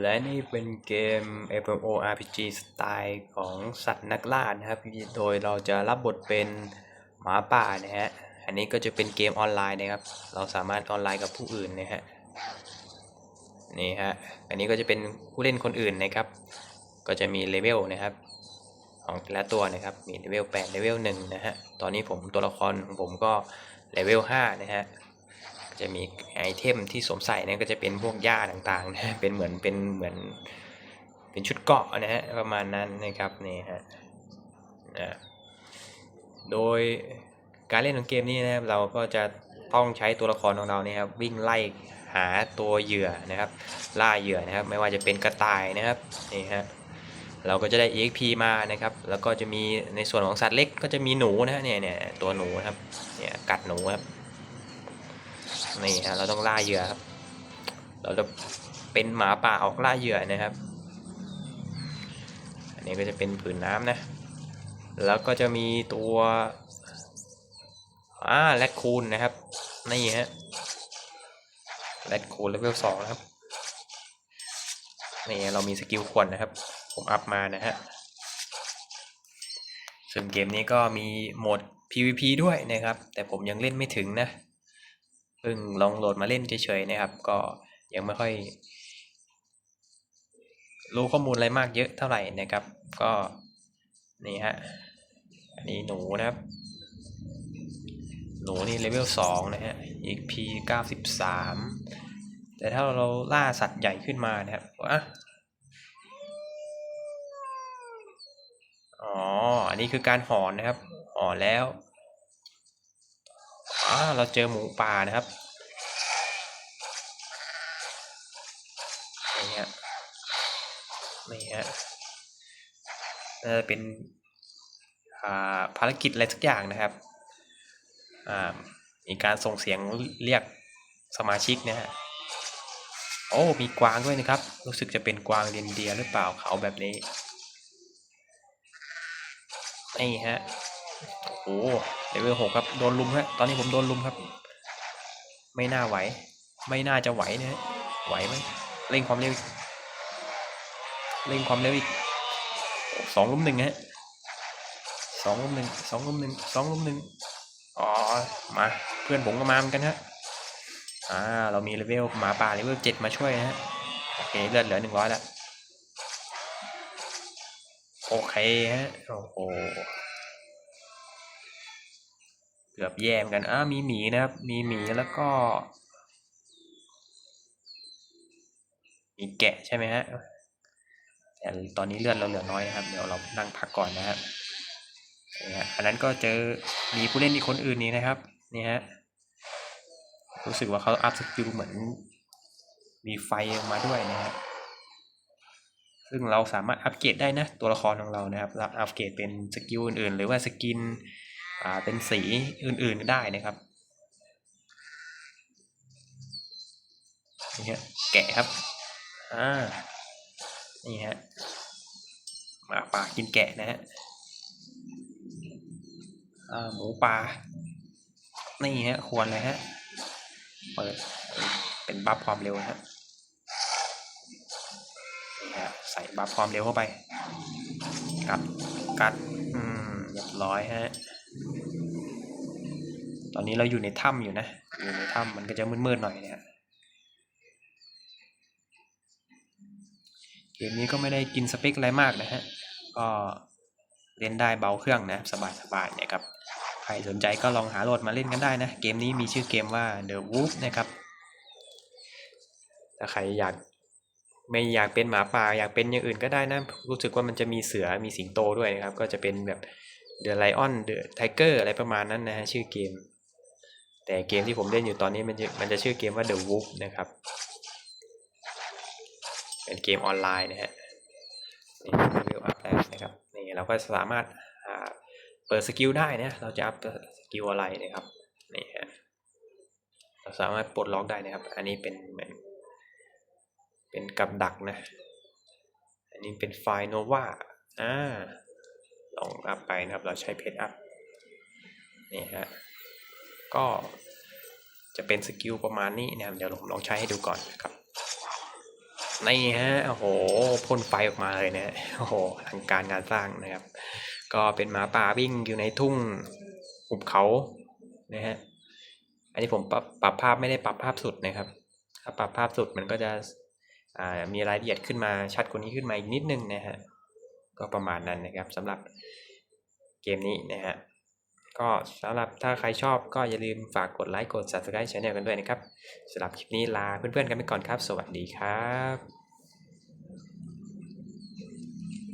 และนี่เป็นเกม MMORPG สไตล์ของสัตว์นักล่านะครับ โดยเราจะรับบทเป็นหมาป่านะฮะ อันนี้ก็จะเป็นเกมออนไลน์นะครับ เราสามารถออนไลน์กับผู้อื่นนะฮะ นี่ฮะ อันนี้ก็จะเป็นผู้เล่นคนอื่นนะครับ ก็จะมีเลเวลนะครับ ของแต่ละตัวนะครับ มีเลเวล8เลเวล1นะฮะ ตอนนี้ผมตัวละครของผมก็เลเวล5นะฮะ จะมีไอเทมที่สวมใส่เนี่ยก็จะเป็นพวกหญ้าต่างๆนะเป็นเหมือนเป็นเหมือนเป็นชุดเกาะนะฮะประมาณนั้นนะครับนี่ฮะนะโดยการเล่นของเกมนี้นะครับเราก็จะต้องใช้ตัวละครของเราเนี่ยครับวิ่งไล่หาตัวเหยื่อนะครับ ล่าเหยื่อนะครับ ไม่ว่าจะเป็นกระต่ายนะครับนี่ฮะเราก็จะได้ EXP มานะครับ แล้วก็จะมีในส่วนของสัตว์เล็กก็จะมีหนูนะฮะเนี่ยเนี่ยตัวหนูครับเนี่ยกัดหนูครับ นี่ฮะเราต้องล่าเหยื่อครับ เราจะเป็นหมาป่าออกล่าเหยื่อนะครับ อันนี้ก็จะเป็นผืนน้ำนะ แล้วก็จะมีตัวอ่าแรดคูนนะครับ นี่ฮะแรดคูนเลเวลสองนะครับนี่เรามีสกิลขวนนะครับ ผมอัพมานะฮะซึ่งเกมนี้ก็มีโหมด PVP ด้วยนะครับ แต่ผมยังเล่นไม่ถึงนะ เพิ่งลองโหลดมาเล่นเฉยๆนะครับ ก็ยังไม่ค่อย รู้ข้อมูลอะไรมากเยอะเท่าไหร่นะครับ ก็นี่ฮะอันนี้หนูนะครับ หนูนี่เลเวลสองนะฮะ EP เก้าสิบสามแต่ถ้าเราล่าสัตว์ใหญ่ขึ้นมานะครับอะอ๋อ อันนี้คือการหอนนะครับหอนแล้ว อ่าเราเจอหมูป่านะครับนี่ฮะนี่ฮะน่าจะเป็นอ่าภารกิจอะไรสักอย่างนะครับอ่ามีการส่งเสียงเรียกสมาชิกนะฮะ โอ้ มีกวางด้วยนะครับ รู้สึกจะเป็นกวางเรนเดียร์หรือเปล่าเขาแบบนี้ นี่ฮะ โอ้เลเวลหกครับ โดนลุมฮะ ตอนนี้ผมโดนลุมครับ ไม่น่าไหว ไม่น่าจะไหวนะฮะ ไหวไหมเร่งความเร็วเร่งความเร็วอีกสองลุมหนึ่งฮะสองลุมหนึ่งสองลุมหนึ่งสองลุมหนึ่งอ๋อ มา เพื่อนผมก็มาเหมือนกันฮะ อ่า เรามีเลเวลหมาป่าเลเวลเจ็ดมาช่วยนะฮะ โอเค เลือดเหลือหนึ่งร้อยแล้ว โอเคฮะ โอ้โห กือบแย่มกันอ่ามีหมีนะครับ มีหมีแล้วก็มีแกะใช่ไหมฮะแต่ตอนนี้เลือดเราเหลือน้อยนะครับ เดี๋ยวเรานั่งพักก่อนนะครับนี่ฮะอันนั้นก็เจอมีผู้เล่นอีกคนอื่นนี้นะครับนี่ฮะรู้สึกว่าเขาอัพสกิลเหมือน มีไฟมาด้วยนะฮะซึ่งเราสามารถอัปเกรดได้นะ ตัวละครของเรานะครับเราอัปเกรดเป็นสกิลอื่นๆ หรือว่าสกิน เป็นสีอื่นๆได้นะครับนี่ฮะแกะครับอ่านี่ฮะหมาป่ากินแกะนะฮะอ่าหมูป่านี่ฮะควรเลยฮะเปิดเป็นบัฟความเร็วนะฮะนี่ฮะใส่บัฟความเร็วเข้าไปกัดกัดอืมเรียบร้อยฮะ ตอนนี้เราอยู่ในถ้ำอยู่นะ อยู่ในถ้ำมันก็จะมืดๆหน่อยเนี่ยเกมนี้ก็ไม่ได้กินสเปคอะไรมากนะฮะ ก็เล่นได้เบาเครื่องนะ สบายๆเนี่ยครับ ใครสนใจก็ลองหาโหลดมาเล่นกันได้นะ เกมนี้มีชื่อเกมว่า The Wolf นะครับ ถ้าใครอยากไม่อยากเป็นหมาป่าอยากเป็นอย่างอื่นก็ได้นะ รู้สึกว่ามันจะมีเสือมีสิงโตด้วยนะครับ ก็จะเป็นแบบ The Lion The Tiger อะไรประมาณนั้นนะฮะชื่อเกม แต่เกมที่ผมเล่นอยู่ตอนนี้มันจะมันจะชื่อเกมว่า The Wolf นะครับ เป็นเกมออนไลน์นะฮะนี่เลเวลอัพแล้วนะครับนี่เราก็สามารถเปิดสกิลได้นะเราจะอัพสกิลอะไรนะครับนี่ฮะเราสามารถปลดล็อกได้นะครับ อันนี้เป็นเหมือนเป็นกับดักนะ อันนี้เป็นไฟล์โนวาอ่าลองอัพไปนะครับ เราใช้เพจอัพนี่ฮะ ก็จะเป็นสกิลประมาณนี้นะครับเดี๋ยวผมลองใช้ให้ดูก่อนนะครับนี่ฮะโอ้โหพ่นไฟออกมาเลยนะโอ้โหอลังการงานสร้างนะครับ ก็เป็นหมาป่าวิ่งอยู่ในทุ่งหุบเขานะฮะอันนี้ผมปรับปรับภาพไม่ได้ปรับภาพสุดนะครับ ถ้าปรับภาพสุดมันก็จะมีรายละเอียดขึ้นมาชัดกว่านี้ขึ้นมาอีกนิดนึงนะฮะก็ประมาณนั้นนะครับสำหรับเกมนี้นะฮะ ก็สำหรับถ้าใครชอบก็อย่าลืมฝากกดไลค์กด subscribe channel กันด้วยนะครับสำหรับคลิปนี้ลาเพื่อนๆกันไปก่อนครับ สวัสดีครับ